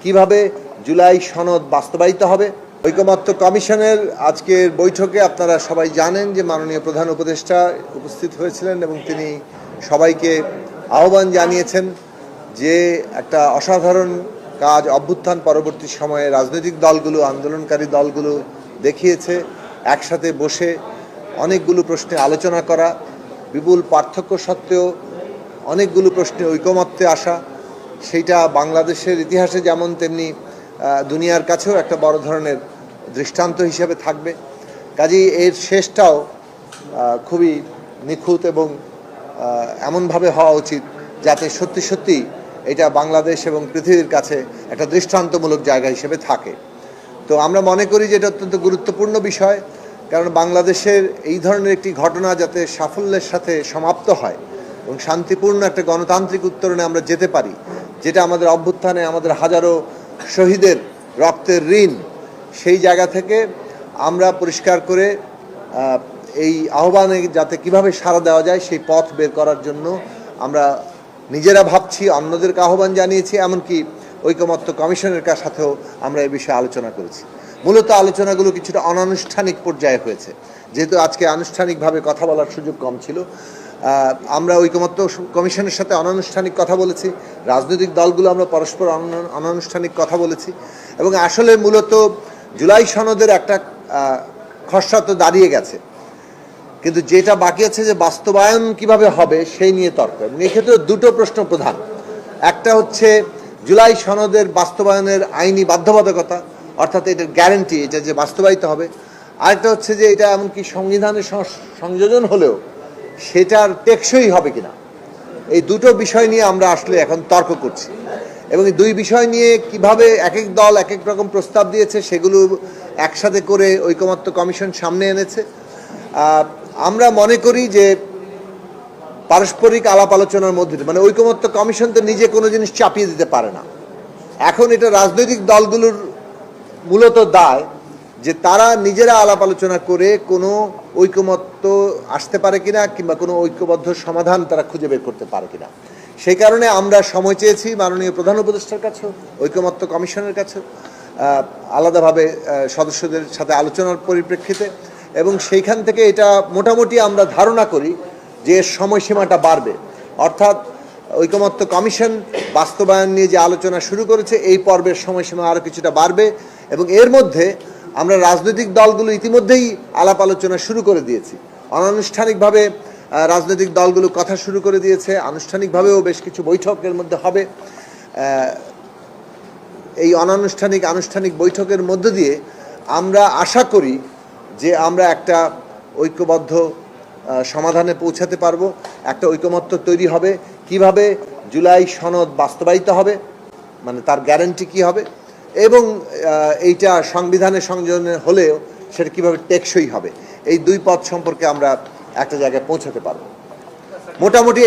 কীভাবে জুলাই সনদ বাস্তবায়িত হবে? ঐকমত্য কমিশনের আজকের বৈঠকে আপনারা সবাই জানেন যে মাননীয় প্রধান উপদেষ্টা উপস্থিত হয়েছিলেন এবং তিনি সবাইকে আহ্বান জানিয়েছেন যে একটা অসাধারণ কাজ অভ্যুত্থান পরবর্তী সময়ে রাজনৈতিক দলগুলো, আন্দোলনকারী দলগুলো দেখিয়েছে, একসাথে বসে অনেকগুলো প্রশ্নে আলোচনা করা, বিপুল পার্থক্য সত্ত্বেও অনেকগুলো প্রশ্নে ঐকমত্যে আসা সেইটা বাংলাদেশের ইতিহাসে যেমন তেমনি দুনিয়ার কাছেও একটা বড় ধরনের দৃষ্টান্ত হিসেবে থাকবে। কাজেই এর শেষটাও খুবই নিখুঁত এবং এমনভাবে হওয়া উচিত যাতে সত্যি সত্যি এটা বাংলাদেশ এবং পৃথিবীর কাছে একটা দৃষ্টান্তমূলক জায়গা হিসেবে থাকে। তো আমরা মনে করি যে এটা অত্যন্ত গুরুত্বপূর্ণ বিষয়, কারণ বাংলাদেশের এই ধরনের একটি ঘটনা যাতে সাফল্যের সাথে সমাপ্ত হয় এবং শান্তিপূর্ণ একটা গণতান্ত্রিক উত্তরণে আমরা যেতে পারি যেটা আমাদের অভ্যুত্থানে আমাদের হাজারো শহীদের রক্তের ঋণ, সেই জায়গা থেকে আমরা পরিষ্কার করে এই আহ্বানে যাতে কীভাবে সাড়া দেওয়া যায় সেই পথ বের করার জন্য আমরা নিজেরা ভাবছি, অন্যদেরকে আহ্বান জানিয়েছি, এমনকি ঐকমত্য কমিশনের সাথেও আমরা এ বিষয়ে আলোচনা করেছি। মূলত আলোচনাগুলো কিছুটা অনানুষ্ঠানিক পর্যায়ে হয়েছে। যেহেতু আজকে আনুষ্ঠানিকভাবে কথা বলার সুযোগ কম ছিল আমরা ঐকমত্য কমিশনের সাথে অনানুষ্ঠানিক কথা বলেছি, রাজনৈতিক দলগুলো আমরা পরস্পর অনা- অনানুষ্ঠানিক কথা বলেছি এবং আসলে মূলত জুলাই সনদের একটা খসড়া তো দাঁড়িয়ে গেছে। কিন্তু যেটা বাকি আছে যে বাস্তবায়ন কীভাবে হবে সেই নিয়ে তর্ক। এবং এক্ষেত্রে দুটো প্রশ্ন প্রধান। একটা হচ্ছে জুলাই সনদের বাস্তবায়নের আইনি বাধ্যবাধকতা অর্থাৎ এটার গ্যারেন্টি এটা যে বাস্তবায়িত হবে। আরেকটা হচ্ছে যে এটা এমনকি সংবিধানের সংযোজন হলেও সেটার টেকসই হবে কিনা। এই দুটো বিষয় নিয়ে আমরা আসলে এখন তর্ক করছি। এবং এই দুই বিষয় নিয়ে কীভাবে এক এক দল এক এক রকম প্রস্তাব দিয়েছে, সেগুলো একসাথে করে ঐকমত্য কমিশন সামনে এনেছে। আমরা মনে করি যে পারস্পরিক আলাপ আলোচনার মধ্যে মানে ঐকমত্য কমিশন তো নিজে কোনো জিনিস চাপিয়ে দিতে পারে না। এখন এটা রাজনৈতিক দলগুলোর মূলত দায় যে তারা নিজেরা আলাপ আলোচনা করে কোনো ঐকমত্য আসতে পারে কিনা কিংবা কোনো ঐক্যবদ্ধ সমাধান তারা খুঁজে বের করতে পারে কিনা। সেই কারণে আমরা সময় চেয়েছি মাননীয় প্রধান উপদেষ্টার কাছে, ঐকমত্য কমিশনের কাছে আলাদাভাবে সদস্যদের সাথে আলোচনার পরিপ্রেক্ষিতে এবং সেইখান থেকে এটা মোটামুটি আমরা ধারণা করি যে সময়সীমাটা বাড়বে। অর্থাৎ ঐকমত্য কমিশন বাস্তবায়ন নিয়ে যে আলোচনা শুরু করেছে, এই পর্বের সময়সীমা আরও কিছুটা বাড়বে। এবং এর মধ্যে আমরা রাজনৈতিক দলগুলো ইতিমধ্যেই আলাপ আলোচনা শুরু করে দিয়েছি। অনানুষ্ঠানিকভাবে রাজনৈতিক দলগুলো কথা শুরু করে দিয়েছে। আনুষ্ঠানিকভাবেও বেশ কিছু বৈঠকের মধ্যে হবে। এই অনানুষ্ঠানিক, আনুষ্ঠানিক বৈঠকের মধ্য দিয়ে আমরা আশা করি যে আমরা একটা ঐক্যবদ্ধ সমাধানে পৌঁছাতে পারব। একটা ঐকমত্য তৈরি হবে। কীভাবে জুলাই সনদ বাস্তবায়িত হবে? মানে তার গ্যারান্টি কি হবে? এবং এইটা সংবিধানের সংযোজনে হলেও সেটা কীভাবে টেকসই হবে, এই দুই পথ সম্পর্কে আমরা একটা জায়গায় পৌঁছাতে পারব। মোটামুটি